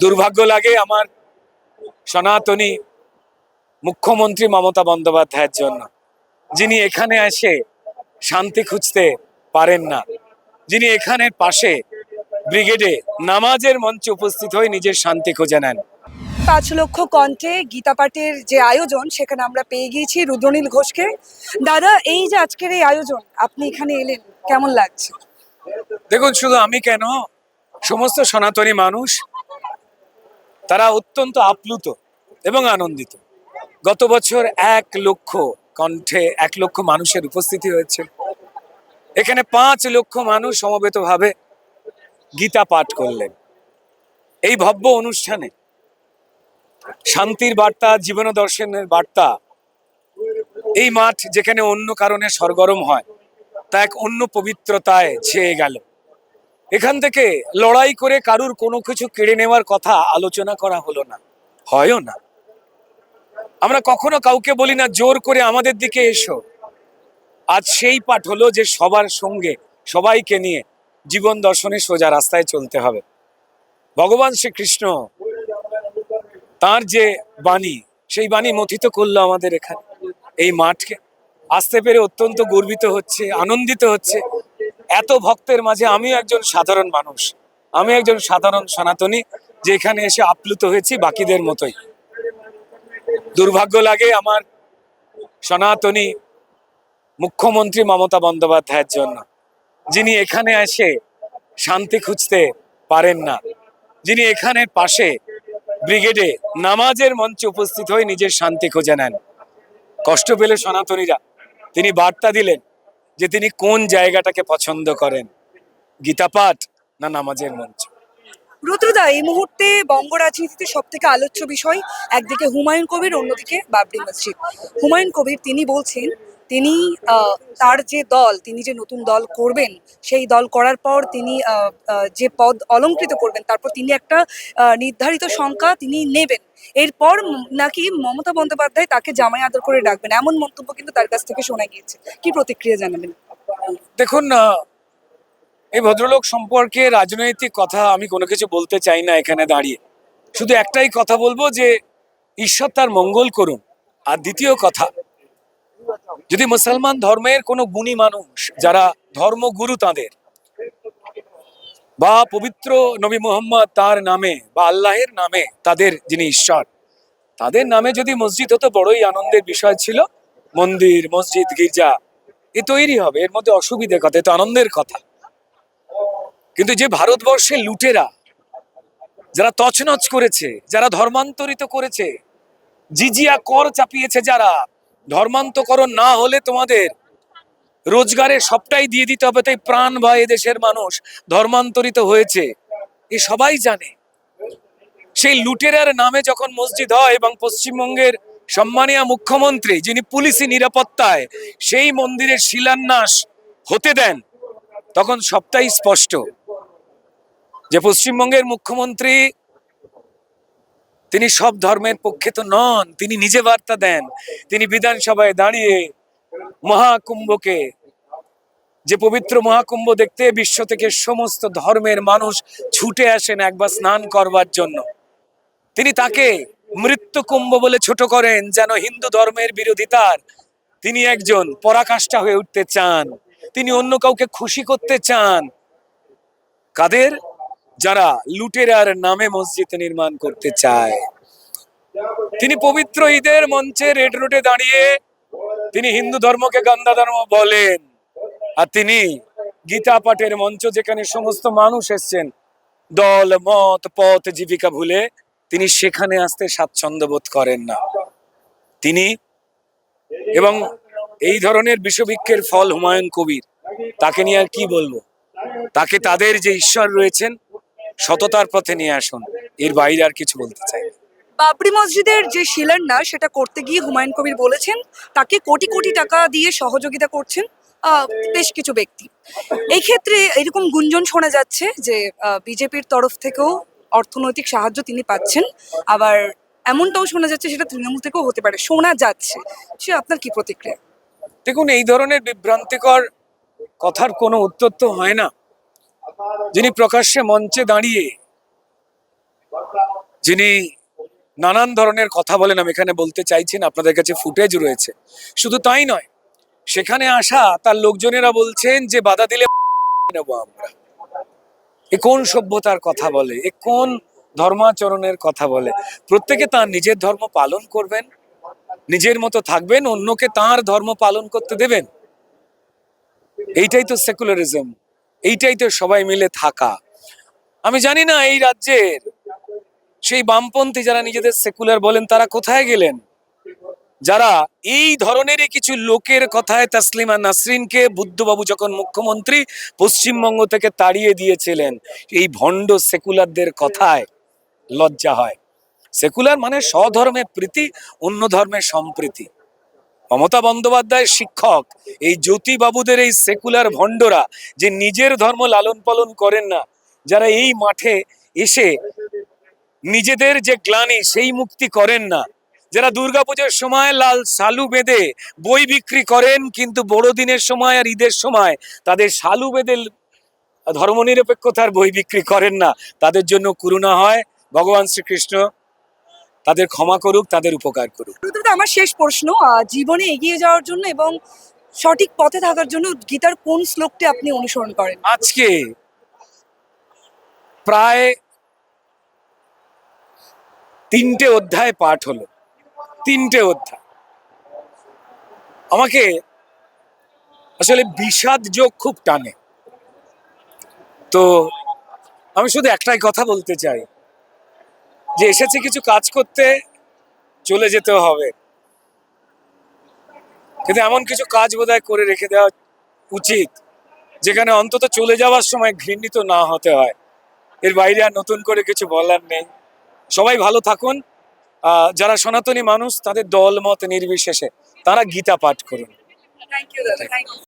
দুর্ভাগ্য লাগে আমার সনাতনী মুখ্যমন্ত্রী মমতা বন্দ্যোপাধ্যায়ের জন্য। যিনি এখানে এসে শান্তি খুঁজতে পারেন না। যিনি এখানের পাশে ব্রিগেডে নামাজের মঞ্চে উপস্থিত হয়ে নিজের শান্তি খুঁজে নেন। পাঁচ লক্ষ কণ্ঠে গীতা পাঠের যে আয়োজন সেখানে আমরা পেয়ে গিয়েছি রুদ্রনীল ঘোষকে। দাদা এই যে আজকের এই আয়োজন আপনি এখানে এলেন কেমন লাগছে? দেখুন শুধু আমি কেন সমস্ত সনাতনী মানুষ তারা অত্যন্ত আপ্লুত এবং আনন্দিত। গত বছর এক লক্ষ কণ্ঠে এক লক্ষ মানুষের উপস্থিতি হয়েছে। এখানে পাঁচ লক্ষ মানুষ সমবেতভাবে গীতা পাঠ করলেন। এই ভব্য অনুষ্ঠানে শান্তির বার্তা, জীবন দর্শনের বার্তা, এই মাঠ যেখানে অন্য কারণে সরগরম হয়, তা এক অন্য পবিত্রতায় ছেয়ে গেল। এখান থেকে লড়াই করে কারুর কোনো কিছু কেড়ে নেওয়ার কথা আলোচনা করা হলো না। হয়ও না। আমরা কখনো কাউকে বলি না, জোর করে আমাদের দিকে এসো। আজ সেই পাঠ হলো যে সবার সঙ্গে সবাইকে নিয়ে জীবন দর্শনে সোজা রাস্তায় চলতে হবে। ভগবান শ্রীকৃষ্ণ তার যে বাণী, সেই বাণী মথিত করল আমাদের এখানে। এই মাঠকে আসতে পেরে অত্যন্ত গর্বিত হচ্ছে, আনন্দিত হচ্ছে। এত ভক্তের মাঝে আমিও একজন সাধারণ মানুষ। আমি একজন সাধারণ সনাতনী যে এখানে এসে আপ্লুত হয়েছি বাকিদের মতোই। দুর্ভাগ্য লাগে আমার সনাতনী মুখ্যমন্ত্রী মমতা বন্দ্যোপাধ্যায়ের জন্য। যিনি এখানে এসে শান্তি খুঁজতে পারেন না। যিনি এখানের পাশে ব্রিগেডে নামাজের মঞ্চে উপস্থিত হয়ে নিজের শান্তি খুঁজে নেন। কষ্ট পেলে সনাতনীরা। তিনি বার্তা দিলেন যে তিনি কোন জায়গাটাকে পছন্দ করেন? গীতাপাঠ না নামাজের মঞ্চ? রুদ্রদা, এই মুহূর্তে বঙ্গ রাজনীতিতে সব থেকে আলোচ্য বিষয়, একদিকে হুমায়ুন কবির, অন্যদিকে বাবরি মসজিদ। হুমায়ুন কবির, তিনি বলছেন তিনি তার যে দল, তিনি যে নতুন দল করবেন, সেই দল করার পর তিনি যে পদ অলঙ্কৃত করবেন, তারপর তিনি একটা নির্ধারিত সংখ্যা তিনি নেবেন। এরপর নাকি মমতা বন্দ্যোপাধ্যায় তাকে জামাই আদর করে ডাকবেন, এমন মন্তব্য কিন্তু তার কাছ থেকে শোনা গিয়েছে। কি প্রতিক্রিয়া জানাবেন? দেখুন এই ভদ্রলোক সম্পর্কে রাজনৈতিক কথা আমি কোনো কিছু বলতে চাই না এখানে দাঁড়িয়ে। শুধু একটাই কথা বলব যে, ঈশ্বর তার মঙ্গল করুন। আর দ্বিতীয় কথা যদি মুসলমান ধর্মের কোনো গুণী মানুষ, যারা ধর্মগুরু তাদের, বা পবিত্র নবী মোহাম্মদ তার নামে, বা আল্লাহের নামে তাদের যিনি ঈশ্বর, তাদের নামে যদি মসজিদ হতো, বড়ই আনন্দের বিষয় ছিল। মন্দির, মসজিদ, গির্জা, এ তৈরি হবে। এর মধ্যে অসুবিধে কথা, এ তো আনন্দের কথা। কিন্তু যে ভারতবর্ষের লুটেরা, যারা তছনছ করেছে, যারা ধর্মান্তরিত করেছে, জিজিয়া কর চাপিয়েছে যারা ধর্মান্তকরণ না হলে তোমাদের রোজগারের সবটাই দিয়ে দিতে হবে, তাই প্রাণ ভয় এদেশের মানুষ ধর্মান্তরিত হয়েছে। এ সবাই জানে। সেই লুটেরার নামে যখন মসজিদ হয় এবং পশ্চিমবঙ্গের সম্মানীয় মুখ্যমন্ত্রী যিনি পুলিশি নিরাপত্তায় সেই মন্দিরের শিলান্যাস হতে দেন, তখন সবটাই স্পষ্ট যে পশ্চিমবঙ্গের মুখ্যমন্ত্রী তিনি সব ধর্মের পক্ষে তো নন, তিনি নিজে বার্তা দেন। তিনি বিধানসভায় দাঁড়িয়ে মহাকুম্ভকে, যে পবিত্র মহাকুম্ভ দেখতে বিশ্ব থেকে সমস্ত ধর্মের মানুষ ছুটে আসেন একবার স্নান করবার জন্য। তিনি তাকে মৃত্যু কুম্ভ বলে ছোট করেন, যেন হিন্দু ধর্মের বিরোধিতার তিনি একজন পরাকাষ্ঠা হয়ে উঠতে চান। তিনি অন্য কাউকে খুশি করতে চান। কাদের? যারা লুটেরার নামে মসজিদ নির্মাণ করতে চায়। তিনি পবিত্র ঈদের মঞ্চে রেড রোডে দাঁড়িয়ে তিনি হিন্দু ধর্মকে গন্ধা ধর্ম বলেন। আর তিনি গীতা পাঠের মঞ্চ যেখানে সমস্ত মানুষ এসছেন, দল, মত, পথ, জীবিকা ভুলে তিনি সেখানে আসতে স্বাচ্ছন্দ্য বোধ করেন না। তিনি এবং এই ধরনের বিষবৃক্ষের ফল হুমায়ুন কবির, তাকে নিয়ে আর কি বলব? তাকে তাদের যে ঈশ্বর রয়েছেন সততার পথে নিয়ে আসুন। এর বাইরে আর কিছু বলতে চাই। বাবরি মসজিদের যে শিলান্যাস সেটা করতে গিয়ে হুমায়ুন কবির বলেছেন তাকে কোটি কোটি টাকা দিয়ে সহযোগিতা করছেন বেশ কিছু ব্যক্তি। এই ক্ষেত্রে এরকম গুঞ্জন শোনা যাচ্ছে যে বিজেপির তরফ থেকেও অর্থনৈতিক সাহায্য তিনি পাচ্ছেন। আবার এমনটাও শোনা যাচ্ছে সেটা তৃণমূল থেকেও হতে পারে। শোনা যাচ্ছে। সে আপনার কি প্রতিক্রিয়া? দেখুন এই ধরনের বিভ্রান্তিকর কথার কোনো উত্তর তো হয় না। যিনি প্রকাশ্যে মঞ্চে দাঁড়িয়ে যিনি নানান ধরনের কথা বলেন, আমি এখানে বলতে চাইছেন আপনাদের কাছে ফুটেজ রয়েছে। শুধু তাই নয়, সেখানে আসা তার লোকজনেরা বলছেন যে বাধা দিলে নেব আমরা। এ কোন সভ্যতার কথা বলে, এ কোন ধর্মাচরণের কথা বলে? প্রত্যেকে তার নিজের ধর্ম পালন করবেন, নিজের মতো থাকবেন, অন্যকে তার ধর্ম পালন করতে দেবেন। এইটাই তো সেকুলারিজম এইটাই তো সবাই মিলে থাকা। আমি জানি না এই রাজ্যের সেই বামপন্থী যারা নিজেদের সেকুলার বলেন, তারা কোথায় গেলেন? যারা এই ধরনেরই কিছু লোকের কথায় তাসলিমা নাসরিনকে বুদ্ধবাবু যখন মুখ্যমন্ত্রী পশ্চিমবঙ্গ থেকে তাড়িয়ে দিয়েছিলেন, এই ভণ্ড সেকুলারদের কথায় লজ্জা হয়। সেকুলার মানে স্বধর্মে প্রীতি, অন্য ধর্মের সম্প্রীতি। মমতা বন্দ্যোপাধ্যায় শিক্ষক, এই জ্যোতিবাবুদের এই সেকুলার ভণ্ডরা যে নিজের ধর্ম লালন পালন করেন না, যারা এই মাঠে এসে নিজেদের যে গ্লানি সেই মুক্তি করেন না, যারা দুর্গাপুজোর সময় লাল সালু বেঁধে বই বিক্রি করেন, কিন্তু বড়দিনের সময় আর ঈদের সময় তাদের সালু বেঁধে ধর্মনিরপেক্ষতার বই বিক্রি করেন না, তাদের জন্য করুণা হয়। ভগবান শ্রীকৃষ্ণ তাদের ক্ষমা করুক তাদের উপকার করুক। আমার শেষ প্রশ্ন জীবনে এগিয়ে যাওয়ার জন্য এবং সঠিক পথে থাকার জন্য গীতার কোন শ্লোকটি আপনি অনুসরণ করেন? আজকে প্রায় তিনটে অধ্যায় পাঠ হলো। তিনটে অধ্যায়। আমাকে আসলে বিষাদ যোগ খুব টানে। তো আমি শুধু একটাই কথা বলতে চাই। যে এসেছে কিছু কাজ করতে চলে যেতে হবে। কিন্তু এমন কিছু কাজ বোধহয় করে রেখে দেওয়া উচিত, যেখানে অন্তত চলে যাওয়ার সময় ঘৃণিত না হতে হয়। এর বাইরে আর নতুন করে কিছু বলার নেই। সবাই ভালো থাকুন। যারা সনাতনী মানুষ, তাদের দল মত নির্বিশেষে। তারা গীতা পাঠ করুন।